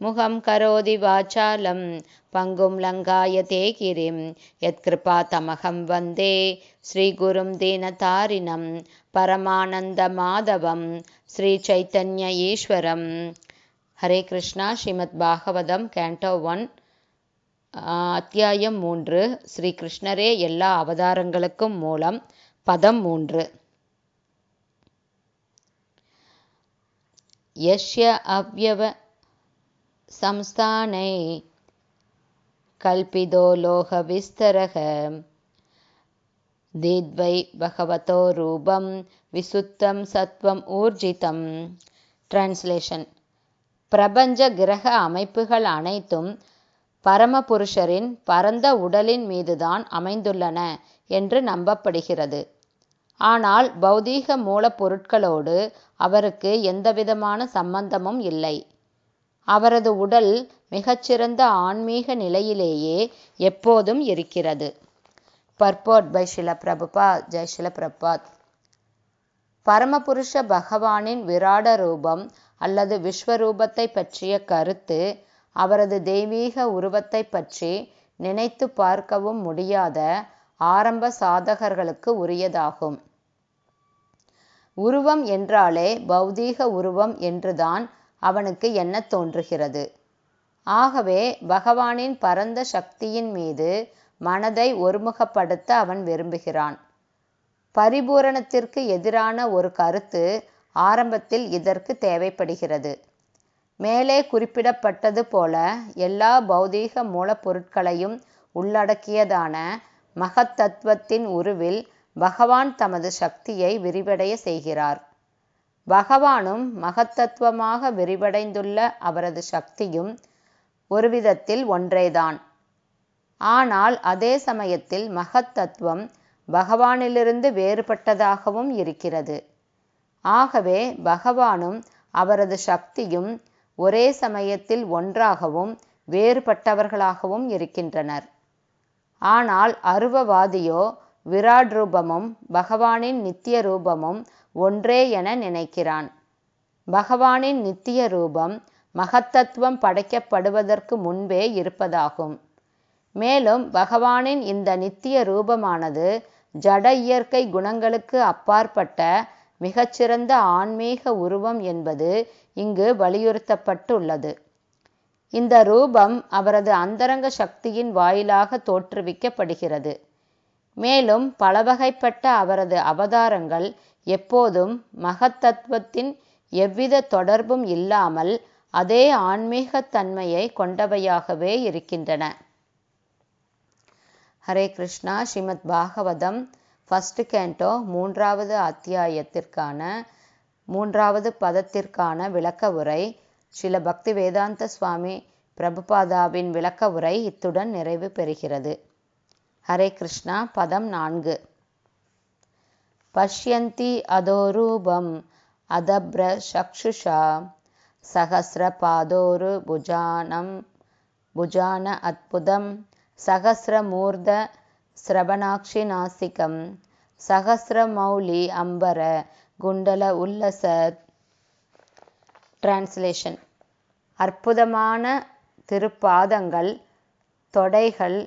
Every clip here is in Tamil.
मुखं करोति वाचालं पङ्गुं लङ्घायते गिरिं यत्कृपातमहं वन्दे श्रीगुरुं दीनतारिणं परमानन्दमाधवं श्रीचैतन्य ஈஸ்வரம் ஹரே கிருஷ்ணா ஸ்ரீமத் பாகவதம் கேண்டோ ஒன் அத்தியாயம் மூன்று ஸ்ரீ கிருஷ்ணரே எல்லா அவதாரங்களுக்கும் மூலம் பதம் மூன்று யஷ்ய அவ்யவ संस्थानै कल्पितो लोहविस्तरः दीद्वै भगवतो रूपं விசுத்தம் சத்வம் ஊர்ஜிதம் டிரான்ஸ்லேஷன் பிரபஞ்ச கிரக அமைப்புகள் அனைத்தும் பரமபுருஷரின் பரந்த உடலின் மீதுதான் அமைந்துள்ளன என்று நம்பப்படுகிறது ஆனால் பௌதீக மூலப்பொருட்களோடு அவருக்கு எந்தவிதமான சம்பந்தமும் இல்லை அவரது உடல் மிகச்சிறந்த ஆன்மீக நிலையிலேயே எப்போதும் இருக்கிறது. பர்போட் பை ஷில பிரபுபா ஜெய் ஷில பிரபாத் பரமபுருஷ பகவானின் விராட ரூபம் அல்லது விஸ்வரூபத்தை பற்றிய கருத்து அவரது தெய்வீக உருவத்தை பற்றி நினைத்து பார்க்கவும் முடியாத ஆரம்ப சாதகர்களுக்கு உரியதாகும். உருவம் என்றாலே பௌதீக உருவம் என்றுதான் அவனுக்கு என்ன தோன்றுகிறது? ஆகவே பகவானின் பரந்த சக்தியின் மீது மனதை ஒருமுகப்படுத்த அவன் விரும்புகிறான். பரிபூரணத்திற்கு எதிரான ஒரு கருத்து ஆரம்பத்தில் இதற்கு தேவைப்படுகிறது. மேலே குறிப்பிடப்பட்டது போல எல்லா பௌதீக மூலப்பொருட்களையும் உள்ளடக்கியதான மகத்தத்துவத்தின் உருவில் பகவான் தமது சக்தியை விரிவடைய செய்கிறார். பகவானும் மகத்தத்துவமாக விரிவடைந்துள்ள அவரது சக்தியும் ஒரு விதத்தில் ஒன்றேதான். ஆனால் அதே சமயத்தில் மகத்தத்துவம் பகவானிலிருந்து வேறுபட்டதாகவும் இருக்கிறது. ஆகவே பகவானும் அவரது சக்தியும் ஒரே சமயத்தில் ஒன்றாகவும் வேறுபட்டவர்களாகவும் இருக்கின்றனர். ஆனால் அருவவாதியோ விராட் ரூபமும் பகவானின் நித்திய ரூபமும் ஒன்றே என நினைக்கிறான். பகவானின் நித்திய ரூபம் மகத்தத்துவம் படைக்கப்படுவதற்கு முன்பே இருப்பதாகும். மேலும் பகவானின் இந்த நித்திய ரூபமானது ஜட இயற்கை குணங்களுக்கு அப்பாற்பட்ட மிகச்சிறந்த ஆன்மீக உருவம் என்பது இங்கு வலியுறுத்தப்பட்டுள்ளது. இந்த ரூபம் அவரது அந்தரங்க சக்தியின் வாயிலாக தோற்றுவிக்கப்படுகிறது. மேலும் பலவகைப்பட்ட அவரது அவதாரங்கள் எப்போதும் மகத்தத்துவத்தின் எவ்வித தொடர்பும் இல்லாமல் அதே ஆன்மீகத் தன்மையை கொண்டவையாகவே இருக்கின்றன. ஹரே கிருஷ்ணா. ஸ்ரீமத் பாகவதம் ஃபஸ்ட் கேண்டோ மூன்றாவது அத்தியாயத்திற்கான மூன்றாவது பதத்திற்கான விளக்க உரை. சில பக்தி வேதாந்த சுவாமி பிரபுபாதாவின் விளக்க உரை இத்துடன் நிறைவு பெறுகிறது. ஹரே கிருஷ்ணா. பதம் நான்கு. பஷ்யந்தி அதோரூபம் அதப்ர சக்ஷுஷா சகசிரபாதோரு புஜானம் புஜான அத்புதம் சகசிரமூர்த ஸ்ரவணாட்சி நாசிகம் சகசிரமௌலி அம்பர குண்டல உல்லச டிரான்ஸ்லேஷன் அற்புதமான திருப்பாதங்கள் தொடைகள்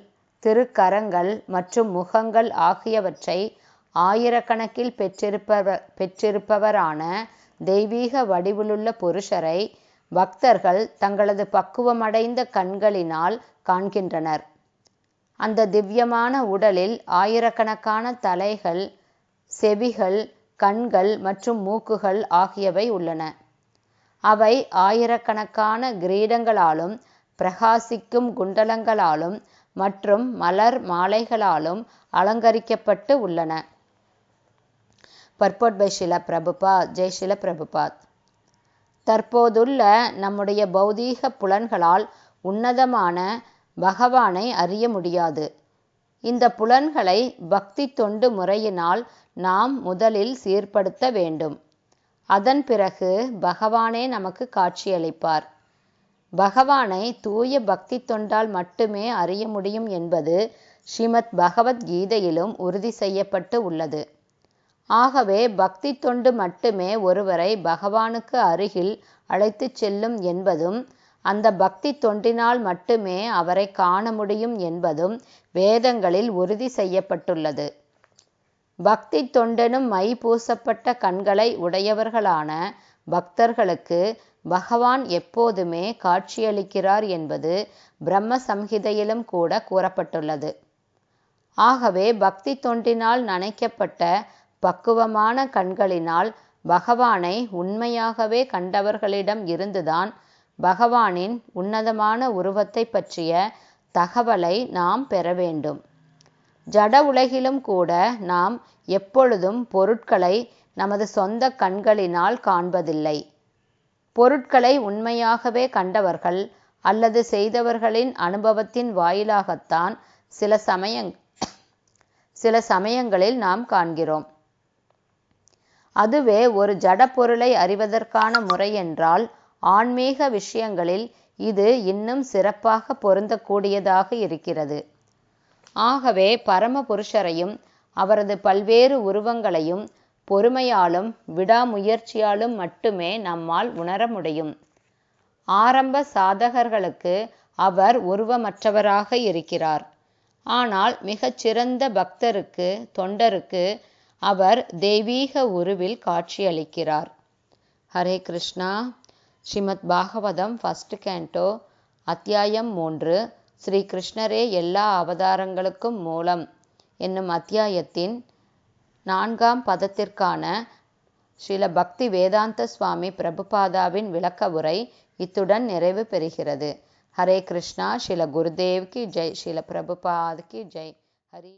திருக்கரங்கள் மற்றும் முகங்கள் ஆகியவற்றை ஆயிரக்கணக்கில் பெற்றிருப்பவர் பெற்றிருப்பவரான தெய்வீக வடிவிலுள்ள புருஷரை பக்தர்கள் தங்களது பக்குவமடைந்த கண்களினால் காண்கின்றனர். அந்த திவ்யமான உடலில் ஆயிரக்கணக்கான தலைகள் செவிகள் கண்கள் மற்றும் மூக்குகள் ஆகியவை உள்ளன. அவை ஆயிரக்கணக்கான கிரீடங்களாலும் பிரகாசிக்கும் குண்டலங்களாலும் மற்றும் மலர் மாலைகளாலும் அலங்கரிக்கப்பட்டு உள்ளன. Purport by Srila Prabhupad Jai Srila Prabhupad. தற்போதுள்ள நம்முடைய பௌதீக புலன்களால் உன்னதமான பகவானை அறிய முடியாது. இந்த புலன்களை பக்தி தொண்டு முறையினால் நாம் முதலில் சீர்படுத்த வேண்டும். அதன் பிறகு பகவானே நமக்கு காட்சியளிப்பார். பகவானை தூய பக்தி தொண்டால் மட்டுமே அறிய முடியும் என்பது ஸ்ரீமத் பகவத்கீதையிலும் உறுதி செய்யப்பட்டு உள்ளது. ஆகவே பக்தி தொண்டு மட்டுமே ஒருவரை பகவானுக்கு அருகில் அழைத்துச் செல்லும் என்பதும் அந்த பக்தி தொண்டினால் மட்டுமே அவரை காண முடியும் என்பதும் வேதங்களில் உறுதி செய்யப்பட்டுள்ளது. பக்தி தொண்டெனும் மை பூசப்பட்ட கண்களை உடையவர்களான பக்தர்களுக்கு பகவான் எப்போதுமே காட்சியளிக்கிறார் என்பது பிரம்ம சம்ஹிதையிலும் கூட கூறப்பட்டுள்ளது. ஆகவே பக்தி தொண்டினால் நனைக்கப்பட்ட பக்குவமான கண்களினால் பகவானை உண்மையாகவே கண்டவர்களிடம் இருந்துதான் பகவானின் உன்னதமான உருவத்தை பற்றிய தகவலை நாம் பெற வேண்டும். ஜட உலகிலும் கூட நாம் எப்பொழுதும் பொருட்களை நமது சொந்த கண்களினால் காண்பதில்லை. பொருட்களை உண்மையாகவே கண்டவர்கள் அல்லது செய்தவர்களின் அனுபவத்தின் வாயிலாகத்தான் சில சமயங் சில சமயங்களில் நாம் காண்கிறோம். அதுவே ஒரு ஜடப்பொருளை அறிவதற்கான முறை என்றால் ஆன்மீக விஷயங்களில் இது இன்னும் சிறப்பாக பொருந்தக்கூடியதாக இருக்கிறது. ஆகவே பரமபுருஷரையும் அவரது பல்வேறு உருவங்களையும் பொறுமையாலும் விடாமுயற்சியாலும் மட்டுமே நம்மால் உணர முடியும். ஆரம்ப சாதகர்களுக்கு அவர் உருவமற்றவராக இருக்கிறார். ஆனால் மிகச்சிறந்த பக்தருக்கு தொண்டருக்கு அவர் தெய்வீக உருவில் காட்சியளிக்கிறார். ஹரே கிருஷ்ணா. ஸ்ரீமத் பாகவதம் ஃபஸ்ட் கேண்டோ அத்தியாயம் மூன்று. ஸ்ரீ கிருஷ்ணரே எல்லா அவதாரங்களுக்கும் மூலம் என்னும் அத்தியாயத்தின் நான்காம் பதத்திற்கான ஸ்ரீல பக்தி வேதாந்த சுவாமி பிரபுபாதாவின் விளக்க உரை இத்துடன் நிறைவு பெறுகிறது. ஹரே கிருஷ்ணா. ஸ்ரீல குருதேவ்கி ஜெய். ஸ்ரீல பிரபுபாத்கி ஜெய். ஹரி